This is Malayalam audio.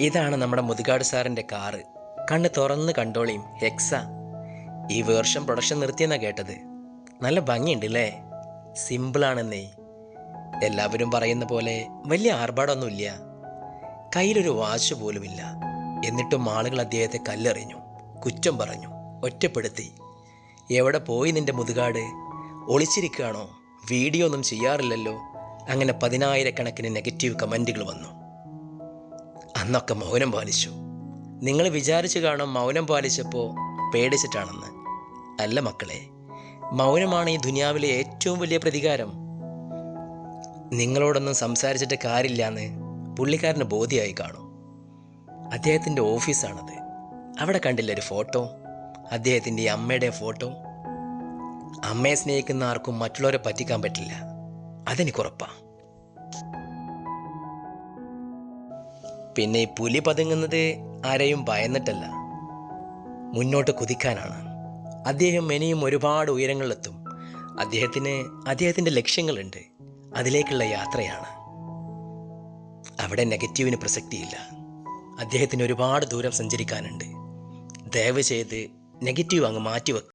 ഇതാണ് നമ്മുടെ മുതുകാട് സാറിന്റെ കാറ്. കണ്ണ് തുറന്ന് കണ്ടോളിയും ഹെക്സ ഈ വേർഷം പ്രൊഡക്ഷൻ നിർത്തിയെന്നാ കേട്ടത്. നല്ല ഭംഗിയുണ്ട് അല്ലേ സിമ്പിളാണെന്നേ. എല്ലാവരും പറയുന്ന പോലെ വലിയ ആർഭാടമൊന്നുമില്ല കയ്യിലൊരു വാച്ച് പോലുമില്ല. എന്നിട്ടും ആളുകൾ അദ്ദേഹത്തെ കല്ലെറിഞ്ഞു. കുറ്റം പറഞ്ഞു. ഒറ്റപ്പെടുത്തി. എവിടെ പോയി നിന്റെ മുതുകാട്? ഒളിച്ചിരിക്കുകയാണോ? വീഡിയോ ഒന്നും ചെയ്യാറില്ലല്ലോ? അങ്ങനെ പതിനായിരക്കണക്കിന് നെഗറ്റീവ് കമന്റുകൾ വന്നു. അന്നൊക്കെ മൗനം പാലിച്ചു. നിങ്ങൾ വിചാരിച്ചു കാണും മൗനം പാലിച്ചപ്പോൾ പേടിച്ചിട്ടാണെന്ന്. അല്ല മക്കളെ മൗനമാണ് ഈ ദുനിയാവിലെ ഏറ്റവും വലിയ പ്രതികാരം. നിങ്ങളോടൊന്നും സംസാരിച്ചിട്ട് കാര്യമില്ലാന്ന് പുള്ളിക്കാരന് ബോധ്യമായി കാണും. അദ്ദേഹത്തിന്റെ ഓഫീസാണത്. അവിടെ കണ്ടില്ല ഒരു ഫോട്ടോ? അദ്ദേഹത്തിന്റെ അമ്മയുടെ ഫോട്ടോ? അമ്മയെ സ്നേഹിക്കുന്ന ആർക്കും മറ്റുള്ളവരെ പറ്റിക്കാൻ പറ്റില്ല. അതെനിക്കുറപ്പാ. പിന്നെ ഈ പുലി പതുങ്ങുന്നത് ആരെയും ഭയന്നിട്ടല്ല. മുന്നോട്ട് കുതിക്കാനാണ്. അദ്ദേഹം ഇനിയും ഒരുപാട് ഉയരങ്ങളിലെത്തും. അദ്ദേഹത്തിന് അദ്ദേഹത്തിന്റെ ലക്ഷ്യങ്ങളുണ്ട്. അതിലേക്കുള്ള യാത്രയാണ്. അവിടെ നെഗറ്റീവിന് പ്രസക്തിയില്ല. അദ്ദേഹത്തിന് ഒരുപാട് ദൂരം സഞ്ചരിക്കാനുണ്ട്. ദയവ് ചെയ്ത് നെഗറ്റീവ് അങ്ങ് മാറ്റിവെക്കും.